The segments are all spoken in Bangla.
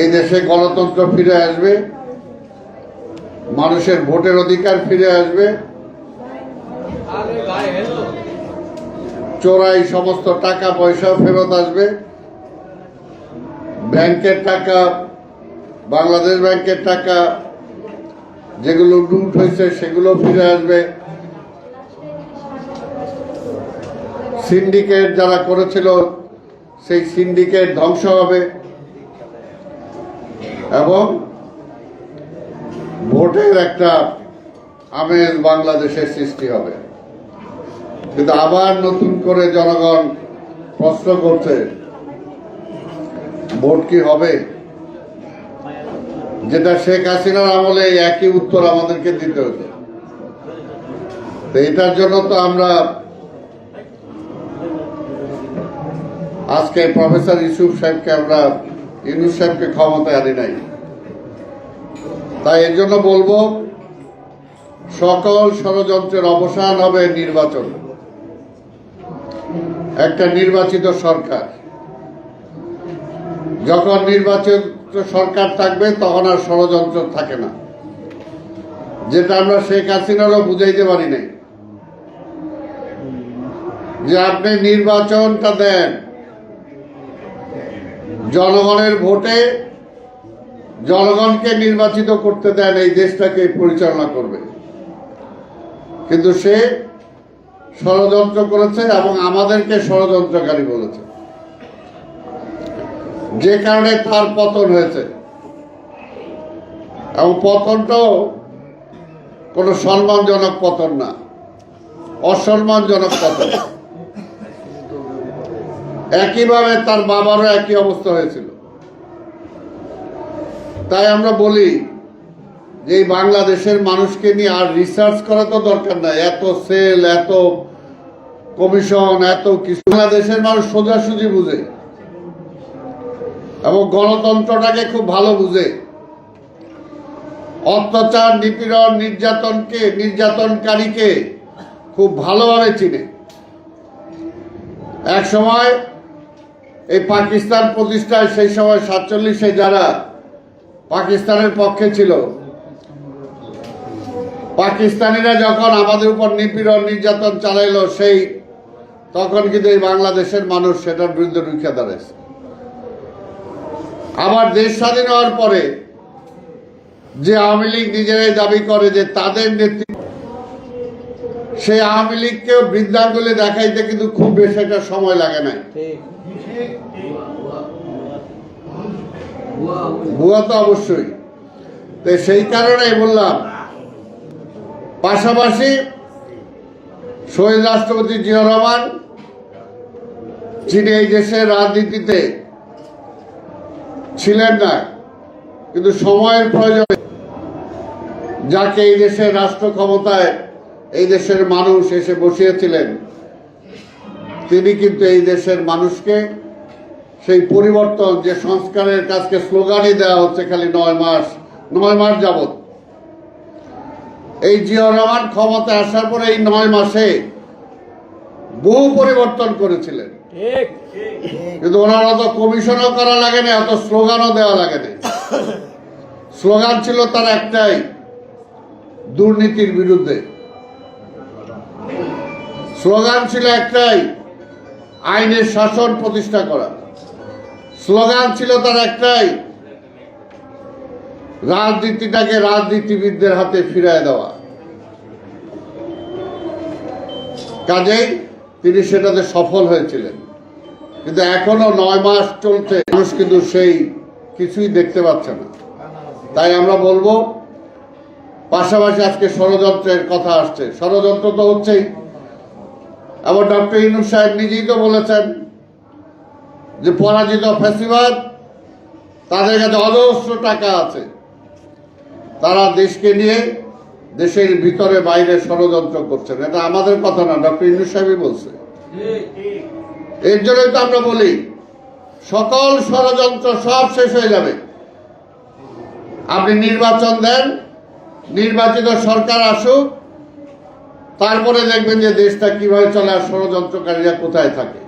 এই দেশে গণতন্ত্র ফিরে আসবে, মানুষের ভোটের অধিকার ফিরে আসবে, চোরাই সমস্ত টাকা পয়সা ফেরত আসবে। ব্যাংকের টাকা, বাংলাদেশ ব্যাংকের টাকা, যেগুলো লুট হয়েছে সেগুলো ফিরে আসবে। সিন্ডিকেট যারা করেছিল, সেই সিন্ডিকেট ধ্বংস হবে। এবং ভোটের একটা আমেজ বাংলাদেশের সৃষ্টি হবে। কিন্তু আবার নতুন করে জনগণ প্রশ্ন করছে, ভোট কি হবে? যেটা শেখ হাসিনার আমলে একই উত্তর আমাদেরকে দিতে হতো তো এটার জন্য তো আমরা আজকে প্রফেসর ইউসুফ সাহেবকে আমরা ইউনুস সাহেবকে ক্ষমতায় আনি নাই। তাই এর জন্য বলব, সকল ষড়যন্ত্রের অবসান হবে নির্বাচন। একটা নির্বাচিত সরকার। যখন নির্বাচিত সরকার থাকবে, তখন আর ষড়যন্ত্র থাকে না। যেটা আমরা শেখ হাসিনারও বুঝাইতে পারি নাই। যে আপনি নির্বাচনটা দেন জনগণের ভোটে জনগণকে নির্বাচিত করতে দেন এই দেশটাকে পরিচালনা করবে। কিন্তু সে ষড়যন্ত্র করেছে এবং আমাদেরকে ষড়যন্ত্রকারী বলেছে। যে কারণে তার পতন হয়েছে। এবং পতনটাও কোনো সম্মানজনক পতন না, অসম্মানজনক পতন। একইভাবে তার বাবারও একই অবস্থা হয়েছিল। তাই আমরা বলি যে এই বাংলাদেশের মানুষকে নিয়ে আর রিসার্চ করা তো দরকার নাই এত সেল এত কমিশন এত কিছু। বাংলাদেশের মানুষ সোজাসুজি বুঝে এবং গণতন্ত্রটাকে খুব ভালো বুঝে। অত্যাচার, নিপীড়ন, নির্যাতনকে, নির্যাতনকারীকে খুব ভালোভাবে চিনে। এক সময় এই পাকিস্তান প্রতিষ্ঠায় সেই সময় সাতচল্লিশে যারা পাকিস্তানের পক্ষে ছিল, পাকিস্তানিরা যখন আমাদের উপর নিপীড়ন, নির্যাতন চালাইলো, সেই তখন কিন্তু এই বাংলাদেশের মানুষ সেটার বিরুদ্ধে রুখে দাঁড়াইছে। আবার দেশ স্বাধীন হওয়ার পরে যে আওয়ামী লীগ নিজেরাই দাবি করে যে তাদের নেতৃত্ব, সেই আওয়ামী লীগকেও বৃদ্ধাঙ্গুলি দেখাইতে কিন্তু খুব বেশি একটা সময় লাগে নাই। ভুয়া তো অবশ্যই। তো সেই কারণেই বললাম, পাশাপাশি শহীদ রাষ্ট্রপতি জিয়া রহমান, যিনি এই দেশের রাজনীতিতে ছিলেন না, কিন্তু সময়ের প্রয়োজনে যাকে এই দেশের রাষ্ট্র ক্ষমতায়, এই দেশের মানুষ এসে বসিয়েছিলেন তিনি কিন্তু এই দেশের মানুষকে সেই পরিবর্তন যে সংস্কারের কাজকে স্লোগানই দেওয়া হচ্ছে খালি নয় মাস নয় মাস যাবত এই জিয়া রহমান ক্ষমতায় আসার পরে এই নয় মাসে বহু পরিবর্তন করেছিলেন। কিন্তু ওনারা তো কমিশনও করা লাগে না অত স্লোগানও দেওয়া লাগে না স্লোগান ছিল তার একটাই দুর্নীতির বিরুদ্ধে। স্লোগান ছিল একটাই আইনের শাসন প্রতিষ্ঠা করা। স্লোগান ছিল তার একটাই, রাজনীতিটাকে রাজনীতিবিদদের হাতে ফিরায় দেওয়া। কাজেই তিনি সেটাতে সফল হয়েছিলেন। কিন্তু এখনও নয় মাস চলছে, মানুষ কিন্তু সেই কিছুই দেখতে পাচ্ছে না। তাই আমরা বলব, পাশাপাশি আজকে ষড়যন্ত্রের কথা আসছে। ষড়যন্ত্র তো হচ্ছেই। আবার ডক্টর ইনুস সাহেব নিজেই তো বলেছেন যে পরাজিত ফ্যাসিবাদ তাদের কাছে অজস্র টাকা আছে। তারা দেশকে নিয়ে দেশের ভিতরে বাইরে ষড়যন্ত্র করছেন। এটা আমাদের কথা না, ডক্টর ইনুস সাহেবই বলছে। এর জন্যই তো আমরা বলি, সকল ষড়যন্ত্র সব শেষ হয়ে যাবে। আপনি নির্বাচন দেন, নির্বাচিত সরকার আসুক তারপরে দেখবেন যে দেশটা কীভাবে চলে আর ষড়যন্ত্রকারীরা কোথায় থাকে।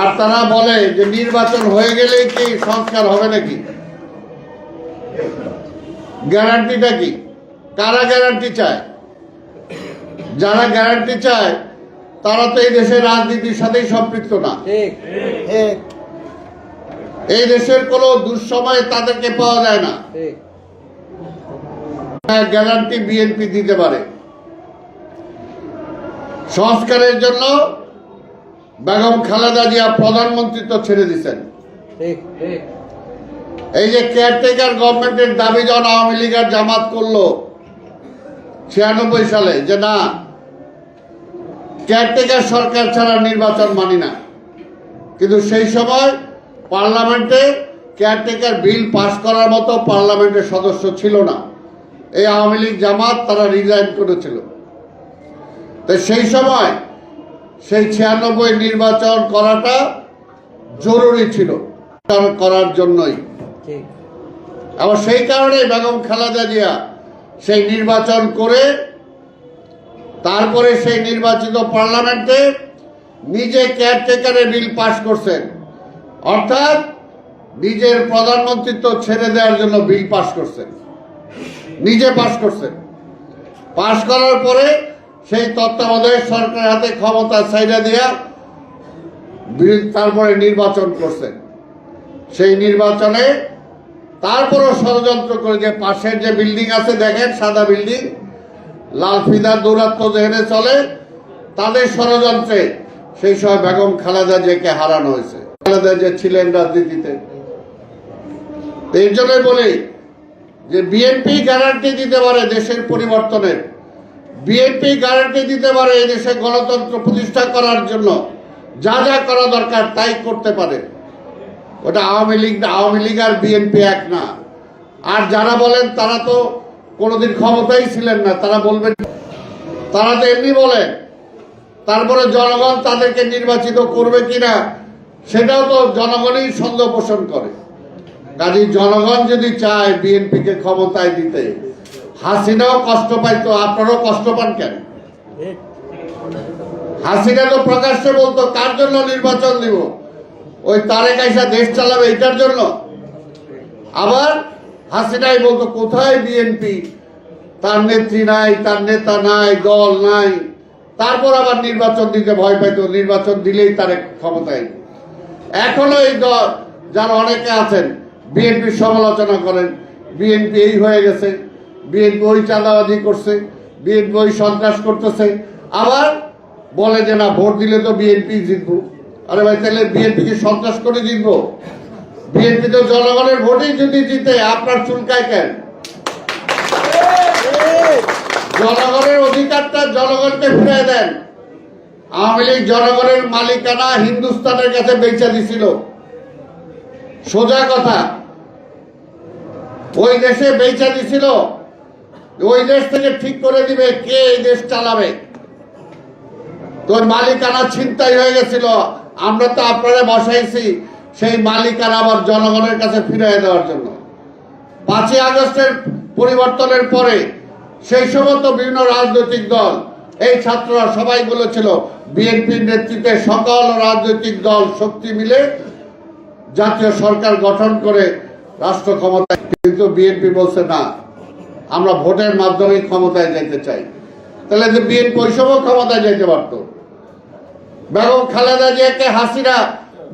আর তারা বলে যে নির্বাচন হয়ে গেলেই কি সংস্কার হবে নাকি? গ্যারান্টিটা কি? কারা গ্যারান্টি চায়? যারা গ্যারান্টি চায় তারা তো এই দেশের রাজনীতির সাথেই সম্পৃক্ত না। এই দেশের কোনো দুঃসময়ে তাদেরকে পাওয়া যায় না। ঠিক। গ্যারান্টি বিএনপি দিতে পারে। সংস্কারের জন্য বেগম খালেদা জিয়া প্রধানমন্ত্রিত্ব ছেড়ে দিচ্ছেন এই যে কেয়ারটেকার গভর্নমেন্টের দাবি যখন আওয়ামী লীগ আর জামাত করল ছিয়ানব্বই সালে, যে না কেয়ারটেকার সরকার ছাড়া নির্বাচন মানি না। কিন্তু সেই সময় পার্লামেন্টে কেয়ারটেকার বিল পাস করার মতো পার্লামেন্টের সদস্য ছিল না। এই আওয়ামী লীগ জামাত তারা রিজাইন করেছিল। তো সেই সময় সেই ছিয়ানব্বই নির্বাচন করাটা জরুরি ছিল করার জন্যই। আবার সেই কারণে বেগম খালেদা জিয়া সেই নির্বাচন করে তারপরে সেই নির্বাচিত পার্লামেন্টে নিজে কেয়ারটেকারের বিল পাশ করছেন। অর্থাৎ নিজের প্রধানমন্ত্রিত্ব ছেড়ে দেওয়ার জন্য বিল পাশ করছেন। নিজে পাশ করছেন। পাশ করার পরে সেই তত্ত্বাবধায়ক সরকারের হাতে ক্ষমতা ছাইড়া দিয়া তারপরে নির্বাচন করছেন সেই নির্বাচনে তারপরও ষড়যন্ত্র করে যে পাশের যে বিল্ডিং আছে, দেখেন সাদা বিল্ডিং, লাল ফিদার দৌরাত্ম যেখানে চলে, তাদের ষড়যন্ত্রে সেই সময় বেগম খালেদা জিয়াকে হারানো হয়েছে। খালেদা যে ছিলেন রাজনীতিতে। এর জন্যই বলি যে বিএনপি গ্যারান্টি দিতে পারে দেশের পরিবর্তনের। বিএনপি গ্যারান্টি দিতে পারে এই দেশে গণতন্ত্র প্রতিষ্ঠা করার জন্য। যা যা করা দরকার তাই করতে পারে। ওটা আওয়ামী লীগ আওয়ামী লীগ আর বিএনপি এক না। আর যারা বলেন তারা তো কোনোদিন ক্ষমতাই ছিলেন না, তারা বলবেন তারা তো এমনি বলেন, তারপরে জনগণ তাদেরকে নির্বাচিত করবে কিনা, সেটাও তো জনগণই সন্দেহ পোষণ করে। কাজে জনগণ যদি চায় বিএনপিকে ক্ষমতায় দিতে হাসিনাও কষ্ট পাইতো আপনারাও কষ্ট পান কেন? হাসিনা তো প্রকাশ্যে বলতো, কার জন্য নির্বাচন দিব? ওই তারেক আইসা দেশ চালাবে এটার জন্য। আবার হাসিনাই বলতো, কোথায় বিএনপি তার নেত্রী নাই, তার নেতা নাই, দল নাই। তারপর আবার নির্বাচন দিতে ভয় পাইতো, নির্বাচন দিলেই তার ক্ষমতায়। এখনও এই দল, যারা অনেকে আছেন বিএনপির সমালোচনা করেন বিএনপি এই হয়ে গেছে। বিএনপি ওই চাঁদাবাজি করছে, বিএনপি ওই সন্ত্রাস করতেছে। আবার বলে যে না, ভোট দিলে তো বিএনপি জিতবো। আরে ভাই, তাহলে বিএনপি কি সন্ত্রাস করে জিতবো? বিএনপি তো জনগণের ভোটেই যদি জিতে, আপনার চুলকায় কেন? জনগণের অধিকারটা জনগণকে ফিরে দেন। আওয়ামী লীগ জনগণের মালিকানা হিন্দুস্তানের কাছে বেচা দিছিল। সোজা কথা, ওই দেশে বেচা দিছিল। ওই দেশ থেকে ঠিক করে দিবে কে এই দেশ চালাবে। তোর মালিকানা ছিনতাই হয়ে গেছিল। আমরা তো আপনারা বসাইছি সেই মালিকানা আবার জনগণের কাছে ফিরিয়ে দেওয়ার জন্য। পাঁচই আগস্টের পরিবর্তনের পরে সেই সমস্ত বিভিন্ন রাজনৈতিক দল, এই ছাত্ররা সবাই বলেছিল, বিএনপির নেতৃত্বে সকল রাজনৈতিক দল শক্তি মিলে জাতীয় সরকার গঠন করে রাষ্ট্র ক্ষমতায়, কিন্তু বিএনপি বলছে না। আমরা ভোটের মাধ্যমে ক্ষমতায় যেতে চাই। তাহলে যে বিএনপি ওই সময় ক্ষমতায় যেতে পারত। বেগম খালেদা জিয়াকে হাসিনা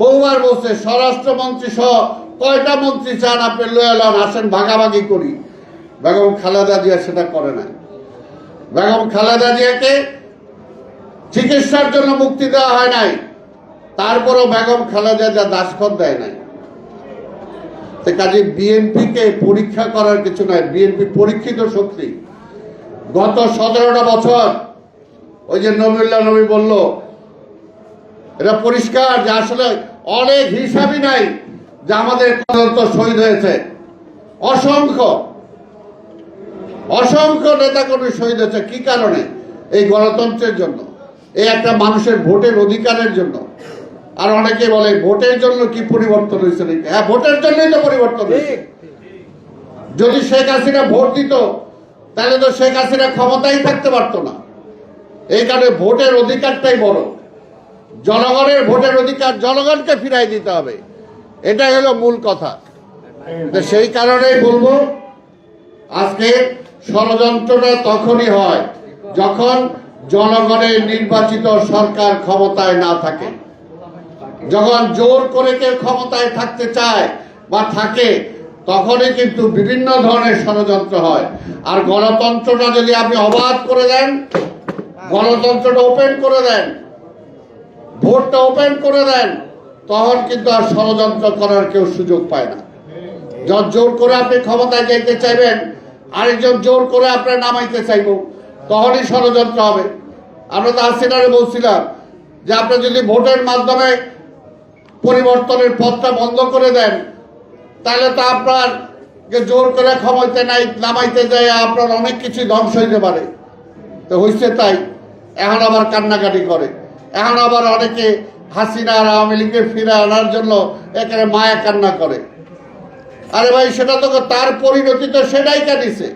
বহুবার বলছে, স্বরাষ্ট্রমন্ত্রী সহ কয়টা মন্ত্রী চান আপনি লয়ে আসেন ভাগাভাগি করি। বেগম খালেদা জিয়া সেটা করে নাই। বেগম খালেদা জিয়াকে চিকিৎসার জন্য মুক্তি দেওয়া হয় নাই। তারপরও বেগম খালেদা জিয়া দাসখত দেয় নাই। কাজে বিএনপিকে পরীক্ষা করার কিছু নয় বিএনপি পরীক্ষিত শক্তি। গত সতেরোটা বছর ওই যে নবীল্লা নবী বলল, এটা পরিষ্কার যে আসলে অনেক হিসাবই নাই যে আমাদের তো শহীদ হয়েছে। অসংখ্য অসংখ্য নেতাকর্মী শহীদ হয়েছে। কি কারণে? এই গণতন্ত্রের জন্য, এই একটা মানুষের ভোটের অধিকারের জন্য। আর অনেকে বলে ভোটের জন্য কি পরিবর্তন হয়েছে নাকি? হ্যাঁ ভোটের জন্যই তো পরিবর্তন হয়েছে। যদি শেখ হাসিনা ভোট দিত তাহলে তো শেখ হাসিনা ক্ষমতায় থাকতে পারতো না। এই কারণে ভোটের অধিকারটাই বড়। জনগণের ভোটের অধিকার জনগণকে ফিরাই দিতে হবে। এটাই হলো মূল কথা। সেই কারণেই বলব আজকে ষড়যন্ত্রটা তখনই হয় যখন জনগণের নির্বাচিত সরকার ক্ষমতায় না থাকে। যখন জোর করে কেউ ক্ষমতায় থাকতে চায় বা থাকে, তখনই কিন্তু বিভিন্ন ধরনের ষড়যন্ত্র হয়। আর গণতন্ত্রটা যদি আপনি অবাধ করে দেন, গণতন্ত্রটা ওপেন করে দেন, ভোটটা ওপেন করে দেন, তখন কিন্তু আর ষড়যন্ত্র করার কেউ সুযোগ পায় না। যখন জোর করে আপনি ক্ষমতায় যেতে চাইবেন, আরেকজন জোর করে আপনার নামাইতে চাইব, তখনই ষড়যন্ত্র হবে। আমরা তো হাসিনারে বলছিলাম যে আপনি যদি ভোটের মাধ্যমে পরিবর্তনের পথটা বন্ধ করে দেন। তাহলে তো আপনার জোর করে ক্ষমতা নাই, নামাইতে যায়, আপনার অনেক কিছু ধ্বংস হইতে পারে। তো হয়েছে তাই। এখন আবার কান্নাকাটি করে। এখন আবার অনেকে হাসিনা আওয়ামী লীগকে ফিরে আনার জন্য এখানে মায়া কান্না করে। আরে ভাই, সেটা তো তার পরিণতি তো সেটাই কাটিছে।